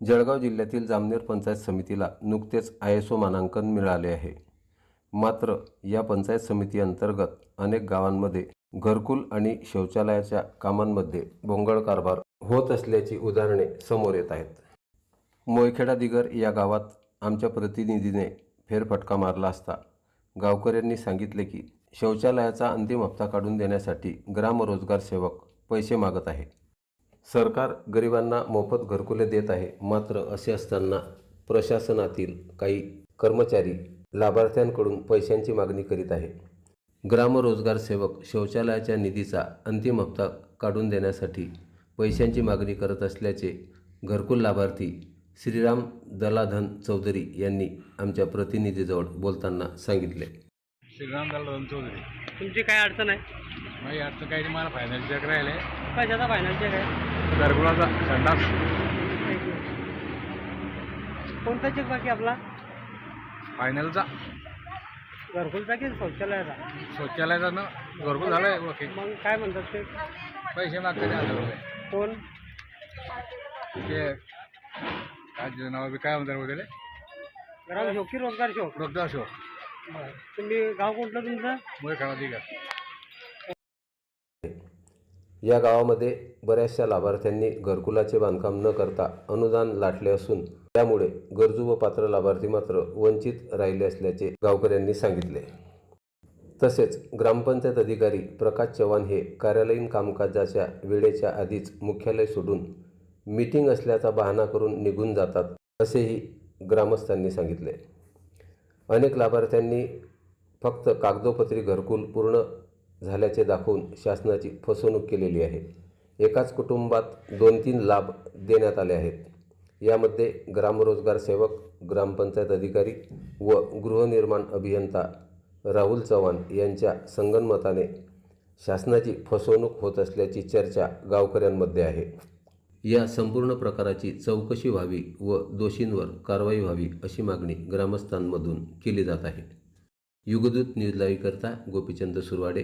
जळगाव जिल्ह्यातील जामनेर पंचायत समितीला नुकतेच आय एस ओ मानांकन मिळाले आहे. मात्र या पंचायत समिती अंतर्गत अनेक गावांमध्ये घरकुल आणि शौचालयाच्या कामांमध्ये भोंगळ कारभार होत असल्याची उदाहरणे समोर येत आहेत. मोयखेडा दिगर या गावात आमच्या प्रतिनिधीने फेरफटका मारला असता गावकऱ्यांनी सांगितले की शौचालयाचा अंतिम हप्ता काढून देण्यासाठी ग्रामरोजगार सेवक पैसे मागत आहे. सरकार गरिबांना मोफत घरकुले देत आहे. मात्र असे असताना प्रशासनातील काही कर्मचारी लाभार्थ्यांकडून पैशांची मागणी करीत आहे. ग्रामरोजगार सेवक शौचालयाच्या निधीचा अंतिम हप्ता काढून देण्यासाठी पैशांची मागणी करत असल्याचे घरकुल लाभार्थी श्रीराम दलाधन चौधरी यांनी आमच्या प्रतिनिधीजवळ बोलताना सांगितले. श्रीरामदाल रणचौधरी तुमची काय अडचण आहे? माझी अडचण काही नाही. मला फायनल चेक राहिले कशाचा फायनान्स चेक आहे? घरकुलाचा संडास. कोणता चेक बाकी आपला? फायनलचा घरकुलचा की शौचालयाचा? शौचालयाचा ना. घरकुल झालाय ओके. मग काय म्हणतात ते? पैसे मागते हजार रुपये. कोण? ते काय नाव बी काय म्हणतात त्याला ग्राम शोक की रोजगार शोक? रोजगार शो बरं. तुम्ही गाव कुठलं तुमचं? मुळे खेळा का या गावामध्ये बऱ्याचशा लाभार्थ्यांनी घरकुलाचे बांधकाम न करता अनुदान लाटले असून त्यामुळे गरजू व पात्र लाभार्थी मात्र वंचित राहिले असल्याचे गावकऱ्यांनी सांगितले. तसेच ग्रामपंचायत अधिकारी प्रकाश चव्हाण हे कार्यालयीन कामकाजाच्या वेळेच्या आधीच मुख्यालय सोडून मीटिंग असल्याचा बहाणा करून निघून जातात असेही ग्रामस्थांनी सांगितले. अनेक लाभार्थ्यांनी फक्त कागदोपत्री घरकुल पूर्ण झाल्याचे दाखवून शासनाची फसवणूक केलेली आहे. एकाच कुटुंबात दोन तीन लाभ देण्यात आले आहेत. यामध्ये ग्रामरोजगार सेवक ग्रामपंचायत अधिकारी व गृहनिर्माण अभियंता राहुल चव्हाण यांच्या संगनमताने शासनाची फसवणूक होत असल्याची चर्चा गावकऱ्यांमध्ये आहे. या संपूर्ण प्रकाराची चौकशी व्हावी व दोषींवर कारवाई व्हावी अशी मागणी ग्रामस्थांमधून केली जात आहे. युगदूत न्यूज लाईव्हकरता गोपीचंद सुरवाडे